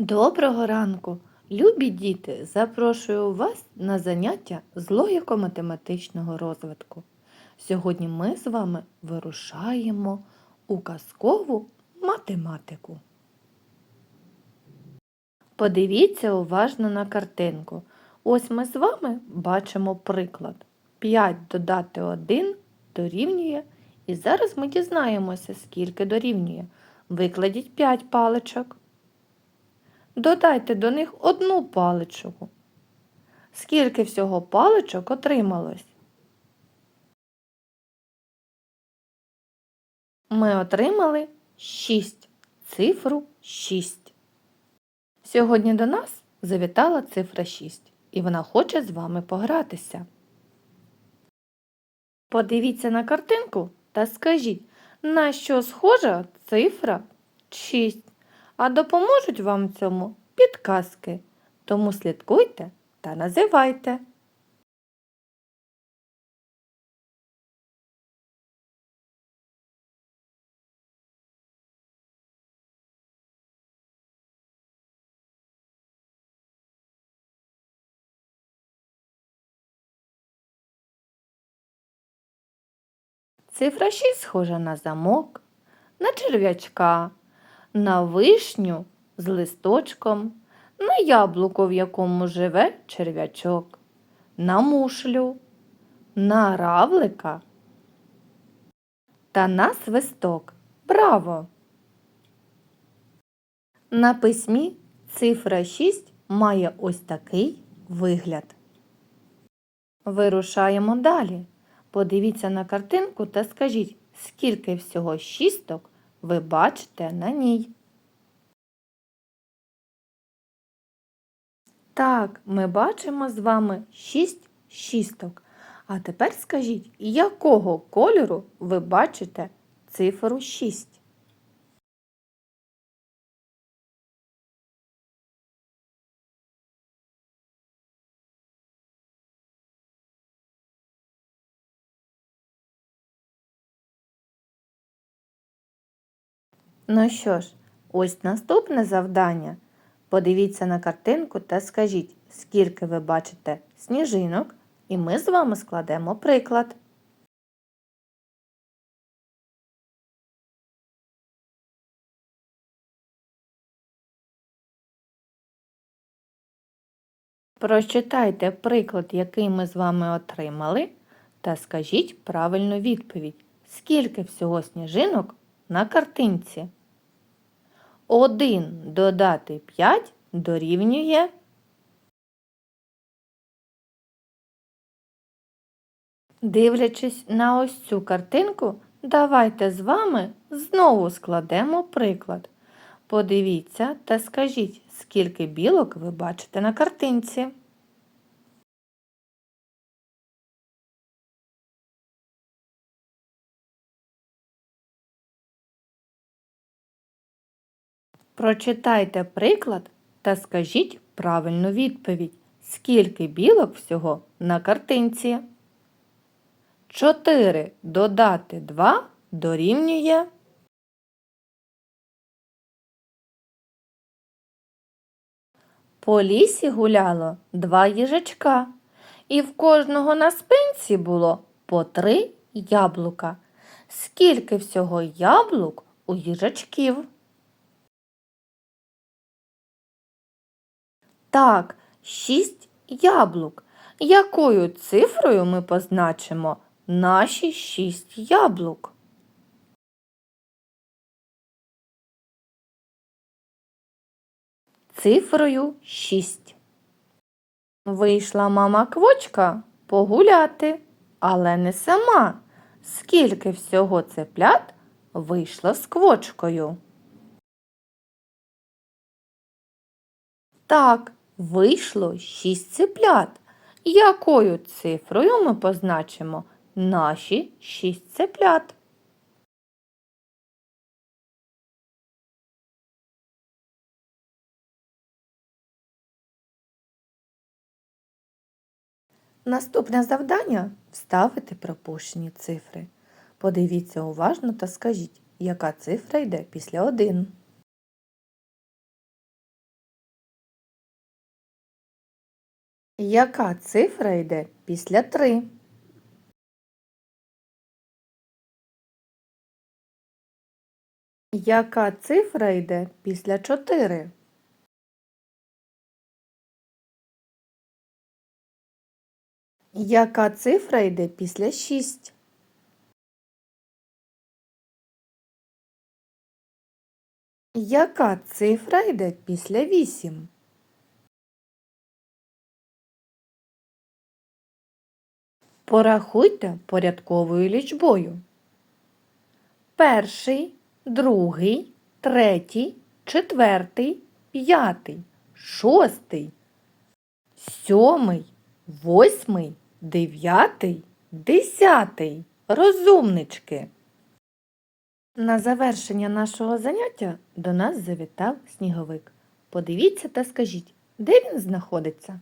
Доброго ранку, любі діти! Запрошую вас на заняття з логіко-математичного розвитку. Сьогодні ми з вами вирушаємо у казкову математику. Подивіться уважно на картинку. Ось ми з вами бачимо приклад. 5 додати 1 дорівнює. І зараз ми дізнаємося, скільки дорівнює. Викладіть 5 паличок. Додайте до них одну паличку. Скільки всього паличок отрималось? Ми отримали 6, цифру 6. Сьогодні до нас завітала цифра 6, і вона хоче з вами погратися. Подивіться на картинку та скажіть, на що схожа цифра 6. А допоможуть вам цьому підказки. Тому слідкуйте та називайте. Цифра 6 схожа на замок, на черв'ячка, на вишню з листочком, на яблуко, в якому живе черв'ячок, на мушлю, на равлика та на свисток. Браво! На письмі цифра 6 має ось такий вигляд. Вирушаємо далі. Подивіться на картинку та скажіть, скільки всього шісток ви бачите на ній. Так, ми бачимо з вами шість шісток. А тепер скажіть, якого кольору ви бачите цифру 6? Ну що ж, ось наступне завдання. Подивіться на картинку та скажіть, скільки ви бачите сніжинок, і ми з вами складемо приклад. Прочитайте приклад, який ми з вами отримали, та скажіть правильну відповідь. Скільки всього сніжинок на картинці? 1 додати 5 дорівнює. Дивлячись на ось цю картинку, давайте з вами знову складемо приклад. Подивіться та скажіть, скільки білок ви бачите на картинці. Прочитайте приклад та скажіть правильну відповідь. Скільки білок всього на картинці? 4 додати 2 дорівнює. По лісі гуляло два їжачка, і в кожного на спинці було по три яблука. Скільки всього яблук у їжачків? Так, шість яблук. Якою цифрою ми позначимо наші шість яблук? Цифрою шість. Вийшла мама квочка погуляти, але не сама. Скільки всього цеплят вийшло з квочкою? Так, вийшло шість цеплят. Якою цифрою ми позначимо наші шість цеплят? Наступне завдання вставити пропущені цифри. Подивіться уважно та скажіть, яка цифра йде після 1. Яка цифра йде після 3? Яка цифра йде після 4? Яка цифра йде після 6? Яка цифра йде після 8? Порахуйте порядковою лічбою. Перший, другий, третій, четвертий, п'ятий, шостий, сьомий, восьмий, дев'ятий, десятий. Розумнички. На завершення нашого заняття до нас завітав сніговик. Подивіться та скажіть, де він знаходиться?